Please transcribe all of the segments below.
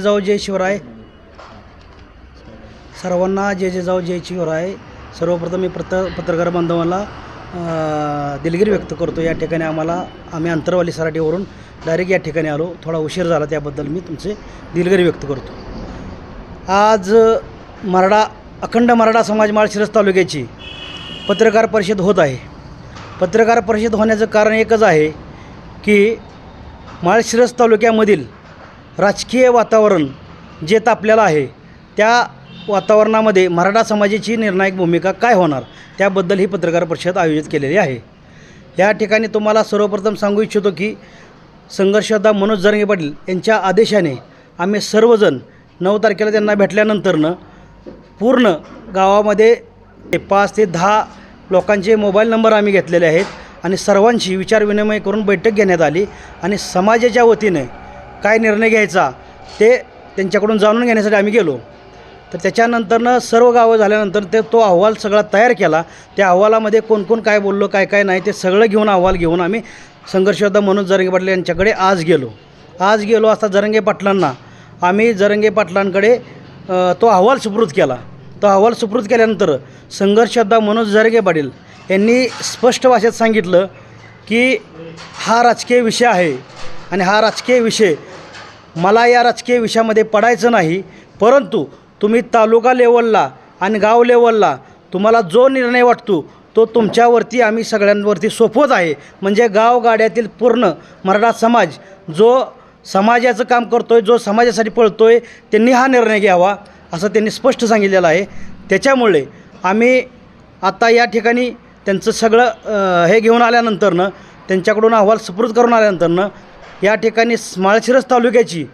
जिजाऊ जय शिवराय. सर्वांना जय जिजाऊ जय शिवराय. सर्वप्रथम मी प्रत पत्रकार बांधवांना दिलगिरी व्यक्त करतो. या ठिकाणी आम्हाला आम्ही अंतरवाली सराटीवरून डायरेक्ट या ठिकाणी आलो. थोडा उशीर झाला त्याबद्दल मी तुमचे दिलगिरी व्यक्त करतो. आज मराठा अखंड मराठा समाज माळशिरस तालुक्याची पत्रकार परिषद होत आहे. पत्रकार परिषद होण्याचं कारण एकच आहे की माळशिरस तालुक्यामधील राजकीय वातावरण जे तापलेलं आहे त्या वातावरणामध्ये मराठा समाजाची निर्णायक भूमिका काय होणार? त्याबद्दल ही पत्रकार परिषद आयोजित केलेली आहे. या ठिकाणी तुम्हाला सर्वप्रथम सांगू इच्छितो की संघर्षदा मनोज जरंगे पाटील यांच्या आदेशाने आम्ही सर्वजण नऊ तारखेला त्यांना भेटल्यानंतरनं पूर्ण गावामध्ये ते पाच ते दहा लोकांचे मोबाईल नंबर आम्ही घेतलेले आहेत आणि सर्वांशी विचारविनिमय करून बैठक घेण्यात आली आणि समाजाच्या वतीने काय निर्णय घ्यायचा ते त्यांच्याकडून जाणून घेण्यासाठी आम्ही गेलो. तर त्याच्यानंतरनं सर्व गावं झाल्यानंतर ते तो अहवाल सगळा तयार केला. त्या अहवालामध्ये कोण कोण काय बोललो काय काय नाही ते सगळं घेऊन अहवाल घेऊन आम्ही संघर्षयोद्धा मनोज जरंगे पाटील यांच्याकडे आज गेलो. आज गेलो असता जरंगे पाटलांना आम्ही जरंगे पाटलांकडे तो अहवाल सुपूर्द केला. तो अहवाल सुपूर्द केल्यानंतर संघर्षयोद्धा मनोज जरगे पाटील यांनी स्पष्ट भाषेत सांगितलं की हा राजकीय विषय आहे आणि हा राजकीय विषय मला या राजकीय विषयामध्ये पडायचं नाही परंतु तुम्ही तालुका लेवलला आणि गाव लेवलला तुम्हाला जो निर्णय वाटतो तो तुमच्यावरती आम्ही सगळ्यांवरती सोपवत आहे. म्हणजे गावगाड्यातील पूर्ण मराठा समाज जो समाजाचं काम करतो आहे जो समाजासाठी पळतो आहे त्यांनी हा निर्णय घ्यावा असं त्यांनी स्पष्ट सांगितलेलं आहे. त्याच्यामुळे आम्ही आता या ठिकाणी त्यांचं सगळं हे घेऊन आल्यानंतरनं त्यांच्याकडून अहवाल सुपूर्द करून आल्यानंतरनं या ठिकाणी माळशिरस तालुक्याची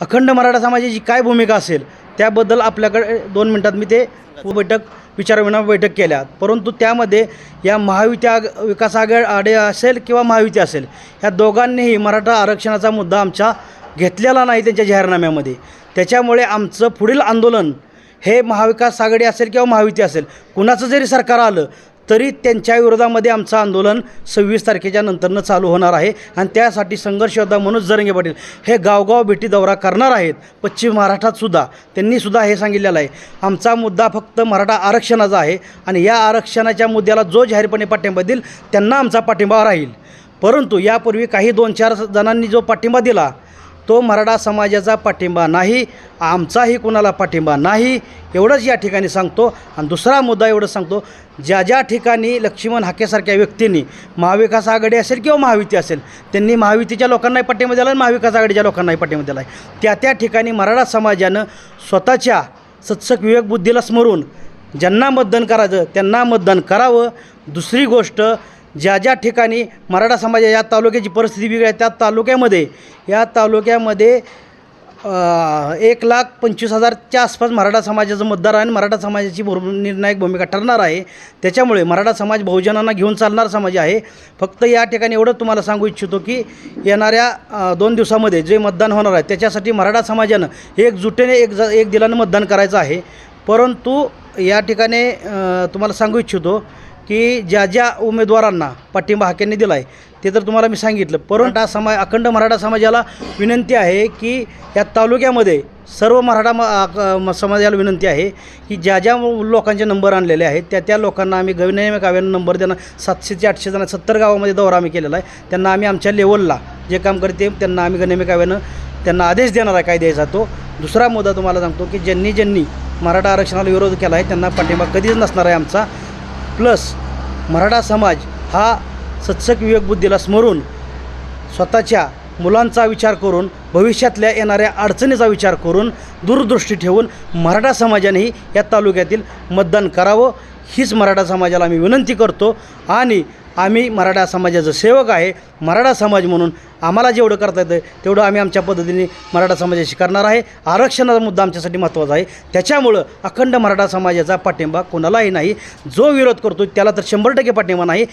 अखंड मराठा समाजाची काय भूमिका असेल त्याबद्दल आपल्याकडे दोन मिनटात मी ते बैठक विचारविना बैठक केल्या. परंतु त्यामध्ये या महायुती विकास आघाड आडे असेल किंवा महायुती असेल ह्या दोघांनीही मराठा आरक्षणाचा मुद्दा आमच्या घेतलेला नाही त्यांच्या जाहीरनाम्यामध्ये. त्याच्यामुळे आमचं पुढील आंदोलन हे महाविकास आघाडी असेल किंवा महायुती असेल कुणाचं जरी सरकार आलं तरी त्यांच्या विरोधामध्ये आमचं आंदोलन सव्वीस तारखेच्या नंतरनं चालू होणार आहे. आणि त्यासाठी संघर्ष योद्धा मनोज जरंगे पाटील हे गावगाव भेटी दौरा करणार आहेत. पश्चिम महाराष्ट्रातसुद्धा त्यांनीसुद्धा हे सांगितलेलं आहे. आमचा मुद्दा फक्त मराठा आरक्षणाचा आहे. आणि या आरक्षणाच्या मुद्द्याला जो जाहीरपणे पाठिंबा देईल त्यांना आमचा पाठिंबा राहील. परंतु यापूर्वी काही दोन चार जणांनी जो पाठिंबा दिला तो मराठा समाजाचा पाठिंबा नाही आमचाही कुणाला पाठिंबा नाही एवढंच या ठिकाणी सांगतो. आणि दुसरा मुद्दा एवढंच सांगतो ज्या ज्या ठिकाणी लक्ष्मण हाकेसारख्या व्यक्तींनी महाविकास आघाडी असेल किंवा महायुती असेल त्यांनी महायुतीच्या लोकांनाही पाठिंबा दिला आणि महाविकास आघाडीच्या लोकांनाही पाठिंबा दिला आहे. त्या त्या ठिकाणी मराठा समाजानं स्वतःच्या सत्सक विवेकबुद्धीला स्मरून ज्यांना मतदान करायचं त्यांना मतदान करावं. दुसरी गोष्ट ज्या ज्या ठिकाणी मराठा समाज या तालुक्याची परिस्थिती वेगळी आहे त्या तालुक्यामध्ये या तालुक्यामध्ये एक लाख पंचवीस हजारच्या आसपास मराठा समाजाचं मतदार आहे आणि मराठा समाजाची भूर निर्णायक भूमिका ठरणार आहे. त्याच्यामुळे मराठा समाज बहुजनांना घेऊन चालणारा समाज आहे. फक्त या ठिकाणी एवढं तुम्हाला सांगू इच्छितो की येणाऱ्या दोन दिवसामध्ये जे मतदान होणार आहे त्याच्यासाठी मराठा समाजानं एकजुटीने एक ज एक दिलानं मतदान करायचं आहे. परंतु या ठिकाणी तुम्हाला सांगू इच्छितो की ज्या ज्या उमेदवारांना पाठिंबा हाक्यांनी दिला आहे ते तर तुम्हाला मी सांगितलं. परंतु समाज अखंड मराठा समाजाला विनंती आहे की या तालुक्यामध्ये सर्व मराठा म समाजाला विनंती आहे की ज्या ज्या लोकांचे नंबर आणलेले आहेत त्या त्या लोकांना आम्ही गविनय काव्यानं नंबर देणं सातशे ते आठशे जण सत्तर गावामध्ये दौरा आम्ही केलेला आहे. त्यांना आम्ही आमच्या लेवलला जे काम करते त्यांना आम्ही गणेमे काव्यानं त्यांना आदेश देणार आहे काय द्यायचा तो दुसरा मुद्दा तुम्हाला सांगतो की ज्यांनी ज्यांनी मराठा आरक्षणाला विरोध केला आहे त्यांना पाठिंबा कधीच नसणार आहे आमचा. प्लस मराठा समाज हा सत्सक विवेकबुद्धीला स्मरून स्वतःच्या मुलांचा विचार करून भविष्यातल्या येणाऱ्या अडचणीचा विचार करून दूरदृष्टी ठेवून मराठा समाजानेही या तालुक्यातील मतदान करावं हीच मराठा समाजाला आम्ही विनंती करतो. आणि आम्ही मराठा समाजाचं सेवक आहे. मराठा समाज म्हणून आम्हाला जेवढं करता येतं तेवढं आम्ही आमच्या पद्धतीने मराठा समाजाशी करणार आहे. आरक्षणाचा मुद्दा आमच्यासाठी महत्त्वाचा आहे. त्याच्यामुळं अखंड मराठा समाजाचा पाठिंबा कोणालाही नाही. जो विरोध करतो त्याला तर शंभर टक्के पाठिंबा नाही.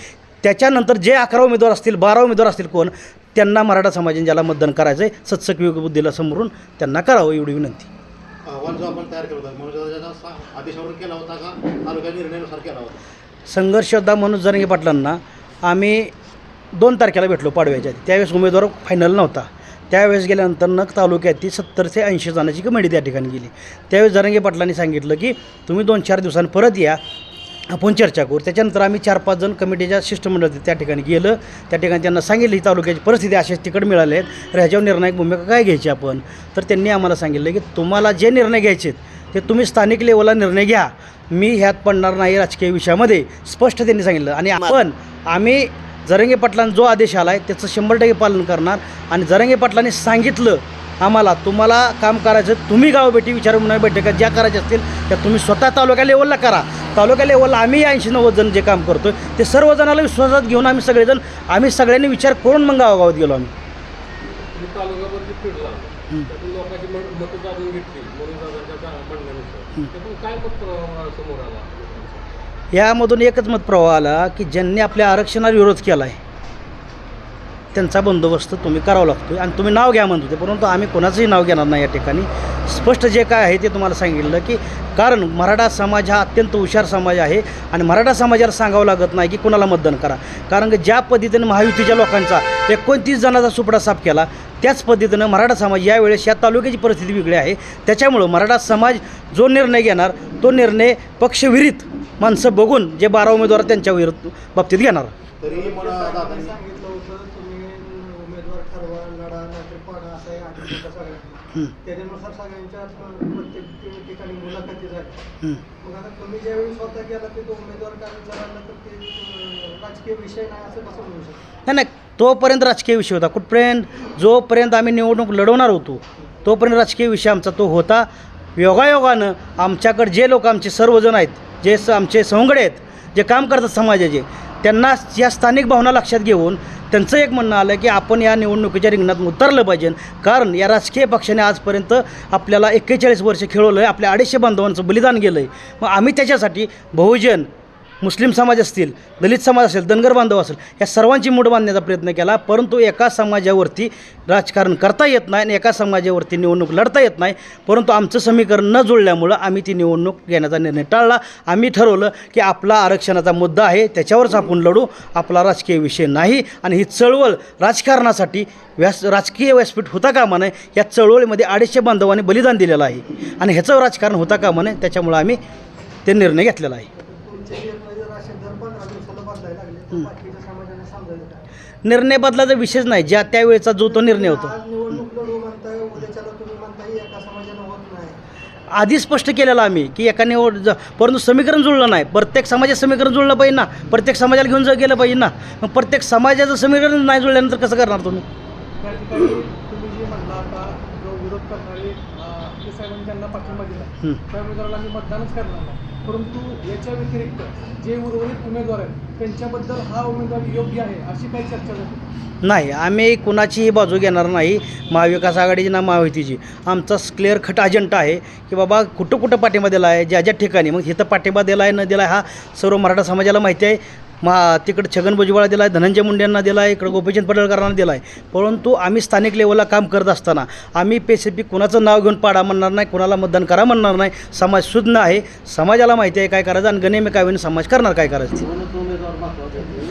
त्याच्यानंतर जे अकरा उमेदवार असतील बारा उमेदवार असतील कोण त्यांना मराठा समाजाने ज्याला मतदान करायचं आहे सत्सक बुद्धीला समोरून त्यांना करावं एवढी विनंती. संघर्ष योद्धा मनोज जरंगे पाटलांना आम्ही दोन तारखेला भेटलो पाडव्याच्या आधी. त्यावेळेस उमेदवार फायनल नव्हता. त्यावेळेस गेल्यानंतर नग तालुक्यात ती सत्तर ते ऐंशी जणांची कमिटी त्या ठिकाणी गेली. त्यावेळेस जरंगे पाटलांनी सांगितलं की तुम्ही दोन चार दिवसांनी परत या. आपण चर्चा करू. त्याच्यानंतर आम्ही चार पाच जण कमिटीच्या शिष्टमंडळ त्या ठिकाणी गेलं. त्या ठिकाणी त्यांना सांगितलं ही तालुक्याची परिस्थिती अशाच तिकड मिळाले आहेत तर ह्याच्यावर निर्णायक भूमिका काय घ्यायची आपण? तर त्यांनी आम्हाला सांगितलं की तुम्हाला जे निर्णय घ्यायचे आहेत ते तुम्ही स्थानिक लेवलला निर्णय घ्या. मी ह्यात पडणार नाही राजकीय विषयामध्ये स्पष्ट त्यांनी सांगितलं. आणि आपण आम्ही जरंगे पाटलांना जो आदेश आला आहे त्याचं शंभर टक्के पालन करणार. आणि जरंगे पाटलांनी सांगितलं आम्हाला तुम्हाला काम करायचं तुम्ही गावभेटी विचारून बैठका ज्या करायच्या असतील त्या तुम्ही स्वतः तालुक्या लेवलला करा. तालुक्या लेवलला आम्ही ऐंशी नव्वद जण जे काम करतो ते सर्वजणाला विश्वासात घेऊन आम्ही सगळेजण आम्ही सगळ्यांनी विचार करून मग गावागावात गेलो आम्ही. काय समोर आला? यामधून एकच मत प्रवाह आला की ज्यांनी आपल्या आरक्षणाला विरोध केला आहे त्यांचा बंदोबस्त तुम्ही करावा लागतो आणि तुम्ही नाव घ्या म्हणत होते परंतु आम्ही कोणाचंही नाव घेणार नाही या ठिकाणी. स्पष्ट जे काय आहे ते तुम्हाला सांगितलं की कारण मराठा समाज हा अत्यंत हुशार समाज आहे आणि मराठा समाजाला सांगावं लागत नाही की कुणाला मतदान करा. कारण की ज्या पद्धतीने महायुतीच्या लोकांचा एकोणतीस जणांचा सुपडा साफ केला त्याच पद्धतीनं मराठा समाज यावेळेस या तालुक्याची परिस्थिती वेगळी आहे. त्याच्यामुळं मराठा समाज जो निर्णय घेणार तो निर्णय पक्षविरहित माणसं बघून जे बारा उमेदवार त्यांच्या विरुद्ध बाबतीत घेणार. तरी त्याच्यानुसार सगळ्यांच्या प्रत्येक ठिकाणी मुलाखती झाल्या. मग आता तुम्ही ज्यावेळी स्वतः गेला ते तो उमेदवार काय जरा तर ते अं, राजकीय विषय नाही असं कसं म्हणू शकतो? नाही नाही. तोपर्यंत राजकीय विषय होता. कुठपर्यंत जोपर्यंत आम्ही निवडणूक लढवणार होतो तोपर्यंत राजकीय विषय आमचा तो होता. योगायोगानं आमच्याकडे जे लोक आमचे सर्वजण आहेत जे स आमचे सवंगडे आहेत जे काम करतात समाजाचे त्यांना या स्थानिक भावना लक्षात घेऊन त्यांचं एक म्हणणं आलं की आपण या निवडणुकीच्या रिंगणात उतरलं पाहिजे. कारण या राजकीय पक्षाने आजपर्यंत आपल्याला एक्केचाळीस वर्ष खेळवलं आहे आपल्या अडीचशे बांधवांचं बलिदान गेलं आहे मग आम्ही त्याच्यासाठी बहुजन मुस्लिम समाज असतील दलित समाज असेल धनगर बांधव असेल या सर्वांची मूठ बांधण्याचा प्रयत्न केला परंतु एका समाजावरती राजकारण करता येत नाही आणि एका समाजावरती निवडणूक लढता येत नाही. परंतु आमचं समीकरण न जुळल्यामुळं आम्ही ती निवडणूक घेण्याचा निर्णय टाळला. आम्ही ठरवलं की आपला आरक्षणाचा मुद्दा आहे त्याच्यावरच आपण लढू. आपला राजकीय विषय नाही आणि ही चळवळ राजकारणासाठी व्यास राजकीय व्यासपीठ होता कामा नये या चळवळीमध्ये अडीचशे बांधवांनी बलिदान दिलेलं आहे. आणि ह्याचं राजकारण होता कामा नये त्याच्यामुळं आम्ही ते निर्णय घेतलेला आहे तुमचे निर्णय जर असे दर पंधरा दिवसाला बदलायला लागले तर बाकीच्या समाजाने समजायचं काय निर्णय बदलाचा विषयच नाही. ज्या त्यावेळेचा जो तो निर्णय होता. आज निवडणूक लढू म्हणताय उद्याच्याला तुम्ही म्हणताय एका समाजानं होत नाही. आधी स्पष्ट केलेलं आम्ही की एका निवड ज- परंतु समीकरण जुळलं नाही. प्रत्येक समाजाचं समीकरण जुळलं पाहिजे ना. प्रत्येक समाजाला घेऊन जर गेलं पाहिजे ना मग प्रत्येक समाजाचं समीकरण नाही जुळल्यानंतर कसं करणार तुम्ही? त्या ठिकाणी तुम्ही जे म्हणला आता जो विरोध करणारे ते साहेबांनी त्यांना पाठिंबा दिला हं. त्या उमेदवाराला मी मतदानच करणार नाही. परंतु याच्या व्यतिरिक्त जे उर्वरित उमेदवार आहेत त्यांच्याबद्दल हा उमेदवार योग्य आहे अशी काही चर्चा झाली नाही आम्ही कुणाचीही बाजू घेणार नाही. महाविकास आघाडीची ना महायुतीची. आमचा क्लिअर खट अजेंडा आहे की बाबा कुठं कुठं पाठिंबा दिला आहे ज्या ज्या ठिकाणी. मग इथं पाठिंबा दिला आहे न दिला आहे हा सर्व मराठा समाजाला माहिती आहे. मा तिकडं छगन भुजबळला दिला आहे धनंजय मुंडेंना दिला आहे इकडं गोपीचंद पडळकरांना दिला आहे परंतु आम्ही स्थानिक लेवलला काम करत असताना आम्ही पेसिफिक कुणाचं नाव घेऊन पाडा म्हणणार नाही कुणाला मतदान करा म्हणणार नाही. समाज सुज्ञ आहे. समाजाला माहिती आहे काय करायचं आणि गणेमे काय समाज करणार काय करायचं?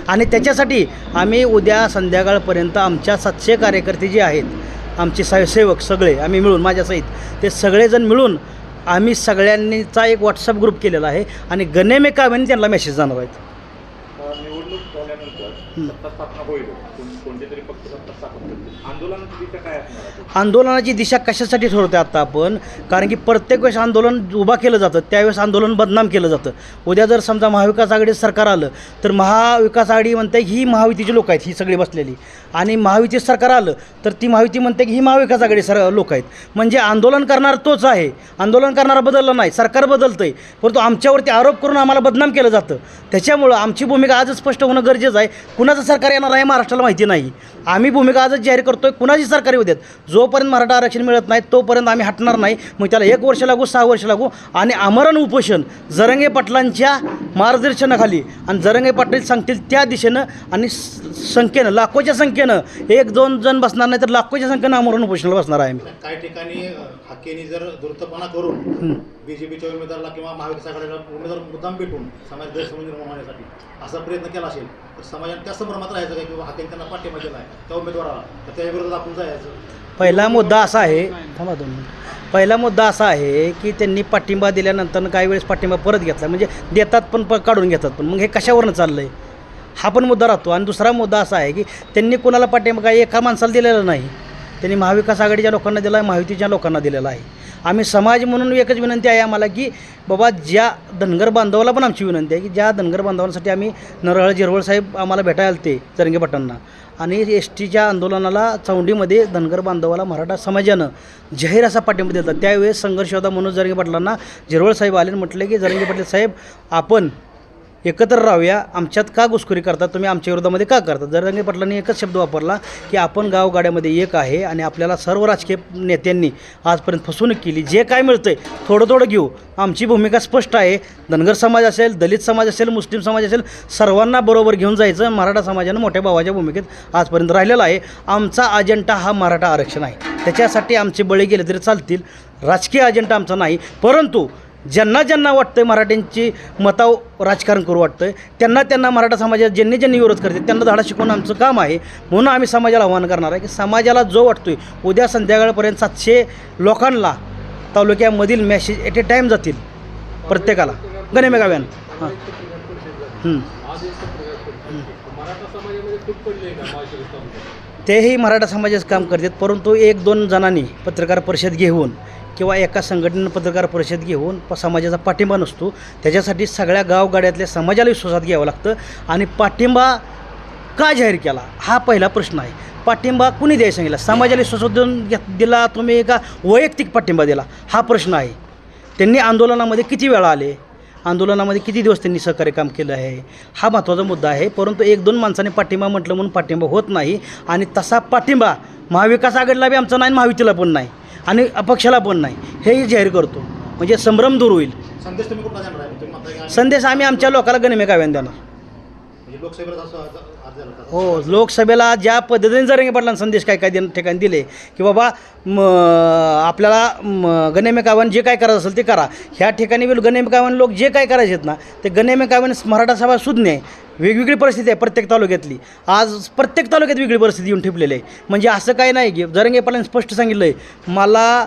आणि त्याच्यासाठी आम्ही उद्या संध्याकाळपर्यंत आमच्या सातशे कार्यकर्ते जे आहेत आमचे स्वयंसेवक सगळे आम्ही मिळून माझ्यासहित ते सगळेजण मिळून आम्ही सगळ्यांनीचा एक व्हॉट्सअप ग्रुप केलेला आहे आणि गणेमे काव्याने त्यांना मेसेज जाणार आहेत. निवडणूक झाल्यानंतर सत्ता स्थापना होईल. कोण- कोणते तरी पक्ष सत्ता स्थापन करतील. आंदोलनाची दिशा काय असणार आहे? आंदोलनाची दिशा कशासाठी ठरवते आता आपण? कारण की प्रत्येक वेळेस आंदोलन उभा केलं जातं त्यावेळेस आंदोलन बदनाम केलं जातं. उद्या जर समजा महाविकास आघाडी सरकार आलं तर महाविकास आघाडी म्हणते ही महायुतीची लोक आहेत ही सगळी बसलेली. आणि महायुती सरकार आलं तर ती महायुती म्हणते की ही महाविकास आघाडी सर लोक आहेत. म्हणजे आंदोलन करणार तोच आहे. आंदोलन करणारा बदललं नाही सरकार बदलतं आहे परंतु आमच्यावरती आरोप करून आम्हाला बदनाम केलं जातं. त्याच्यामुळं आमची भूमिका आजच स्पष्ट होणं गरजेचं आहे. कुणाचं सरकार येणार आहे महाराष्ट्राला माहिती नाही. आम्ही भूमिका आजच जाहीर करतोय कुणाची सरकार येऊ देत? जोपर्यंत मराठा आरक्षण मिळत नाही तोपर्यंत आम्ही हटणार नाही. मग त्याला एक वर्ष लागू सहा वर्ष लागू आणि आमरण उपोषण जरंगे पाटलांच्या मार्गदर्शनाखाली आणि जरंगे पाटील सांगतील त्या दिशेनं आणि संख्येनं लाखोच्या संख्येनं एक दोन जण बसणार नाही तर लाखोच्या संख्येनं आमरण उपोषणाला बसणार आहे आम्ही. काही ठिकाणी हाकेने जर धूर्तपणा करून. बीजेपीच्या उमेदवाराला किंवा महाविकास आघाडीला उमेदवार मुद्दाम पेटून समाज गैरसमज निर्माण होण्यासाठी असा प्रयत्न केला केला असेल तर समाजाने त्या संभ्रमात राहायचं काय? किंवा हाताने त्यांना पाठिंबा दिला आहे त्या उमेदवाराला. तर त्या विरोधात आपण जायचं. पहिला मुद्दा असा आहे थांबा दोन मिनिट. पहिला मुद्दा असा आहे की त्यांनी पाठिंबा दिल्यानंतर काही वेळेस पाठिंबा परत घेतला. म्हणजे देतात पण प काढून घेतात पण. मग हे कशावरनं चाललं आहे हा पण मुद्दा राहतो. आणि दुसरा मुद्दा असा आहे की त्यांनी कोणाला पाठिंबा काही एका माणसाला दिलेला नाही. त्यांनी महाविकास आघाडीच्या लोकांना दिला आहे महायुतीच्या लोकांना दिलेला आहे. आम्ही समाज म्हणून एकच विनंती आहे आम्हाला की बाबा ज्या धनगर बांधवाला पण आमची विनंती आहे की ज्या धनगर बांधवांसाठी आम्ही नरहळ जिरवळ साहेब आम्हाला भेटायला ते जरंगे पटांना आणि एस टीच्या आंदोलनाला चौंडीमध्ये धनगर बांधवाला मराठा समाजानं जाहीर असा पाठिंबा दिला. त्यावेळेस संघर्ष होता म्हणून जरंगे पाटलांना जिरवळ साहेब आले म्हटले की जरंगे पाटील साहेब आपण एकत्र राहूया. आमच्यात का घुसखोरी करतात तुम्ही आमच्या विरोधामध्ये का करता? रंगे पाटलांनी एकच शब्द वापरला की आपण गावगाड्यामध्ये एक आहे आणि आपल्याला सर्व राजकीय नेत्यांनी आजपर्यंत फसवणूक केली जे काय मिळतं आहे थोडं थोडं घेऊ. आमची भूमिका स्पष्ट आहे. धनगर समाज असेल दलित समाज असेल मुस्लिम समाज असेल सर्वांना बरोबर घेऊन जायचं. मराठा समाजानं मोठ्या भावाच्या भूमिकेत आजपर्यंत राहिलेला आहे. आमचा अजेंडा हा मराठा आरक्षण आहे. त्याच्यासाठी आमचे बळी गेले तरी चालतील. राजकीय अजेंडा आमचा नाही. परंतु ज्यांना ज्यांना वाटतं आहे मराठ्यांची मताव राजकारण करू वाटतं आहे त्यांना त्यांना मराठा समाजात ज्यांनी ज्यांनी विरोध करते त्यांना धाडा शिकवणं आमचं काम आहे. म्हणून आम्ही समाजाला आव्हान करणार आहे की समाजाला जो वाटतो आहे उद्या संध्याकाळपर्यंत सातशे लोकांना तालुक्यामधील मॅसेज एट ए टाईम जातील प्रत्येकाला. गणेमेगाव्यान हां. तेही मराठा समाजाचं काम करतात परंतु एक दोन जणांनी पत्रकार परिषद घेऊन किंवा एका संघटनेनं पत्रकार परिषद घेऊन प समाजाचा पाठिंबा नसतो त्याच्यासाठी सगळ्या गावगाड्यातल्या समाजाला विश्वासात घ्यावं लागतं. आणि पाठिंबा का जाहीर केला? हा पहिला प्रश्न आहे. पाठिंबा कुणी द्यायला सांगितला? समाजाला विश्वासात देऊन घेत दिला तुम्ही का? वैयक्तिक पाठिंबा दिला? हा प्रश्न आहे. त्यांनी आंदोलनामध्ये किती वेळा आले? आंदोलनामध्ये किती दिवस त्यांनी सहकार्य काम केलं आहे? हा महत्त्वाचा मुद्दा आहे. परंतु एक दोन माणसाने पाठिंबा म्हटलं म्हणून पाठिंबा होत नाही. आणि तसा पाठिंबा महाविकास आघाडीला बी आमचा नाही आणि महायुतीला पण नाही. आणि अपक्षाला पण नाही. हेही जाहीर करतो. म्हणजे संभ्रम दूर होईल. संदेश तुम्ही कुठला देणार आहे? तुम्ही म्हणताय की आम्ही- संदेश आम्ही आमच्या लोकांना गणिमेकाव्यान देणार. म्हणजे लोकसभेला असं अर्ज अर्ज झाला होता. हो लोकसभेला ज्या पद्धतीने जरंगे पाटलांना संदेश काय काय देणं ठिकाणी दिले की बाबा म आपल्याला म गणेमेकावन जे काय करायचं असेल ते करा. ह्या ठिकाणी बी गणेमेकावन लोक जे काय करायचे आहेत ना ते गणेमेकावन मराठा सभा सुज्ञ आहे वेगवेगळी परिस्थिती आहे प्रत्येक तालुक्यातली. आज प्रत्येक तालुक्यात वेगळी परिस्थिती येऊन ठेपलेली आहे. म्हणजे असं काय नाही की जरंगे पाटलांनी स्पष्ट सांगितलं आहे मला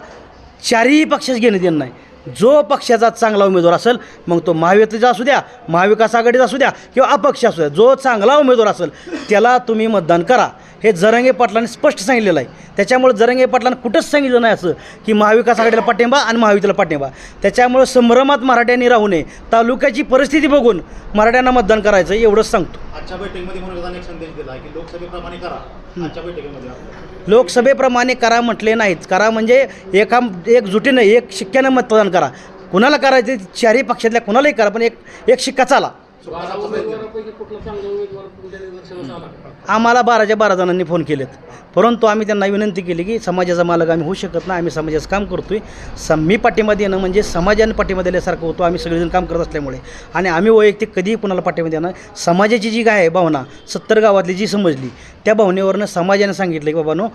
चारही पक्षाच घेणं देणं नाही. जो पक्षाचा चांगला उमेदवार असेल मग तो महायुतीचा असू द्या महाविकास आघाडीचा असू द्या किंवा अपक्ष असू द्या जो चांगला उमेदवार असेल त्याला तुम्ही मतदान करा. हे जरंगे पाटलांनी स्पष्ट सांगितलेलं आहे. त्याच्यामुळे जरंगे पाटलांनी कुठंच सांगितलं नाही असं की महाविकास आघाडीला पाठिंबा आणि महायुतीला पाठिंबा. त्याच्यामुळे संभ्रमात मराठ्यांनी राहू नये. तालुक्याची परिस्थिती बघून मराठ्यांना मतदान करायचं एवढंच सांगतो. आजच्या बैठकीमध्ये म्हणून संदेश दिला की लोकसभेप्रमाणे करा. आजच्या बैठकीमध्ये लोकसभेप्रमाणे करा म्हटले नाहीत. करा म्हणजे एका एकजुटीनं एक शिक्क्यानं मतदान करा. कुणाला करायचे चारही पक्षातल्या कुणालाही करा पण एक एक शिक्का चाला. आम्हाला बाराच्या बारा जणांनी फोन केलेत. परंतु आम्ही त्यांना विनंती केली की समाजाचा मालक आम्ही होऊ शकत नाही आम्ही समाजाचं काम करतोय. सम मी पाठिंबा देणं म्हणजे समाजाने पाठिंबा दिल्यासारखं होतो आम्ही सगळेजण काम करत असल्यामुळे. आणि आम्ही वैयक्तिक कधीही कुणाला पाठिंबा देणार समाजाची जी काय आहे भावना सत्तर गावातली जी समजली त्या भावनेवरनं समाजाने सांगितलं की बाबानो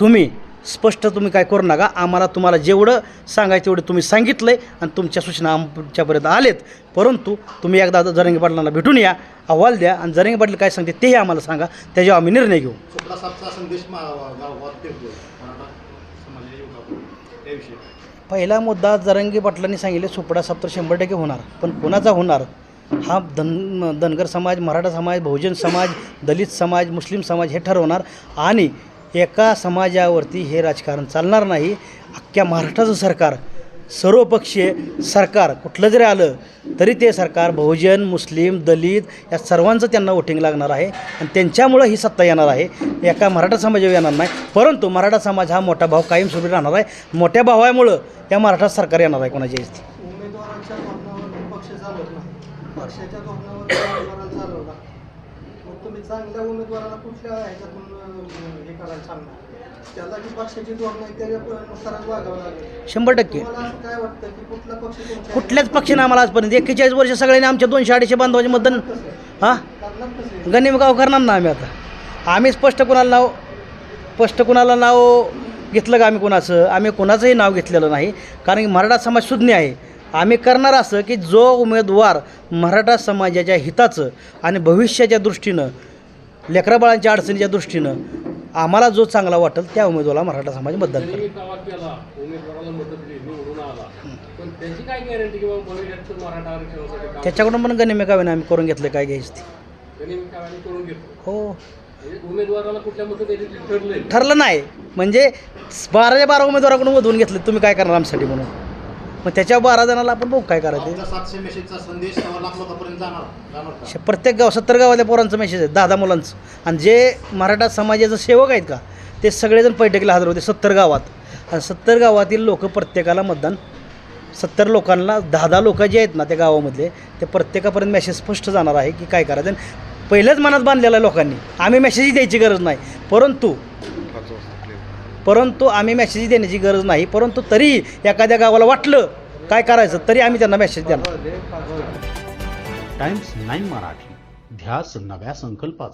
तुम्ही स्पष्ट तुम्ही काय करू नका. आम्हाला तुम्हाला जेवढं सांगायचं तेवढं तुम्ही सांगितलं आहे आणि तुमच्या सूचना आमच्यापर्यंत आलेत. परंतु तुम्ही एकदा जरंगी पाटलांना भेटून या अहवाल द्या आणि जरंगी पाटील काय सांगते तेही आम्हाला सांगा. त्याच्यावर आम्ही निर्णय घेऊ. पहिला मुद्दा जरंगी पाटलांनी सांगितले सुपडा साप तर शंभर टक्के होणार. पण कोणाचा होणार? हा धन धनगर समाज मराठा समाज बहुजन समाज दलित समाज मुस्लिम समाज हे ठरवणार. आणि एका समाजावरती हे राजकारण चालणार नाही. अख्ख्या महाराष्ट्राचं सरकार सर्वपक्षीय सरकार कुठलं जरी आलं तरी ते सरकार बहुजन मुस्लिम दलित या सर्वांचं त्यांना वोटिंग लागणार आहे. आणि त्यांच्यामुळं ही सत्ता येणार आहे. एका मराठा समाजावर येणार नाही. परंतु मराठा समाज हा मोठा भाव कायमस्वरूपी राहणार आहे. मोठ्या भावामुळं या महाराष्ट्रात सरकार येणार आहे कोणाच्या इथे उमेदवाराच्या धोरणावर पक्ष चालत नाही पक्षाच्या धोरणावर उमेदवाराला चालवला तुम्ही चांगल्या उमेदवाराला कुठल्या ह्याच्यातून हे करायला सांगणार? त्याला जी पक्षाची धोरणं आहे त्याच्यानुसारच वागावं लागेल. शंभर टक्के. तुम्हाला असं काय वाटतं की कुठला पक्ष तुमच्या कुठल्याच पक्षाने आम्हाला आजपर्यंत एक्केचाळीस वर्ष सगळ्यांनी आमच्या दोनशे अडीचशे बांधवाचे मतदान हां? करणार कसे गणिमगाव करणार ना आम्ही आता. आम्ही स्पष्ट कुणाला नाव स्पष्ट कुणाला नाव घेतलं का आम्ही कुणाचं? आम्ही कुणाचंही नाव घेतलेलं नाही. कारण की मराठा समाज सुज्ञ आहे. आम्ही करणार असं की जो उमेदवार मराठा समाजाच्या हिताचं आणि भविष्याच्या दृष्टीनं लेकराबाळांच्या अडचणीच्या दृष्टीनं आम्हाला जो चांगला वाटेल त्या उमेदवाराला मराठा समाज मतदान करेल. त्याच्याकडून पण गावेने आम्ही करून घेतलं काय घ्यायचं ते. हो. म्हणजे ठरलं नाही. म्हणजे बाराच्या बारा उमेदवाराकडून मधून घेतले तुम्ही काय करणार आमच्यासाठी म्हणून? मग त्याच्या बारा जणाला आपण बघू काय करायचं सातशे मेसेजचा संदेश सव्वा लाख लोकांपर्यंत जाणार जाणार का? शे- प्रत्येक गाव सत्तर गावातल्या पोरांचं मेसेज आहे दहा दहा मुलांचं. आणि जे मराठा समाजाचं सेवक आहेत का ते सगळेजण बैठकीला हजर होते सत्तर गावात. आणि सत्तर गावातील लोक प्रत्येकाला मतदान सत्तर लोकांना दहा दहा लोक जे आहेत ना त्या गावामधले ते प्रत्येकापर्यंत मेसेज स्पष्ट जाणार आहे की काय करायचं. आणि पहिल्याच मनात बांधलेलं आहे लोकांनी आम्ही मेसेज द्यायची गरज नाही. परंतु परंतु आम्ही मेसेज देण्याची गरज नाही. परंतु तरी एखाद्या गावाला वाटलं काय करायचं तरी आम्ही त्यांना मेसेज देणार. Times nine Marathi. ध्यास नव्या संकल्पात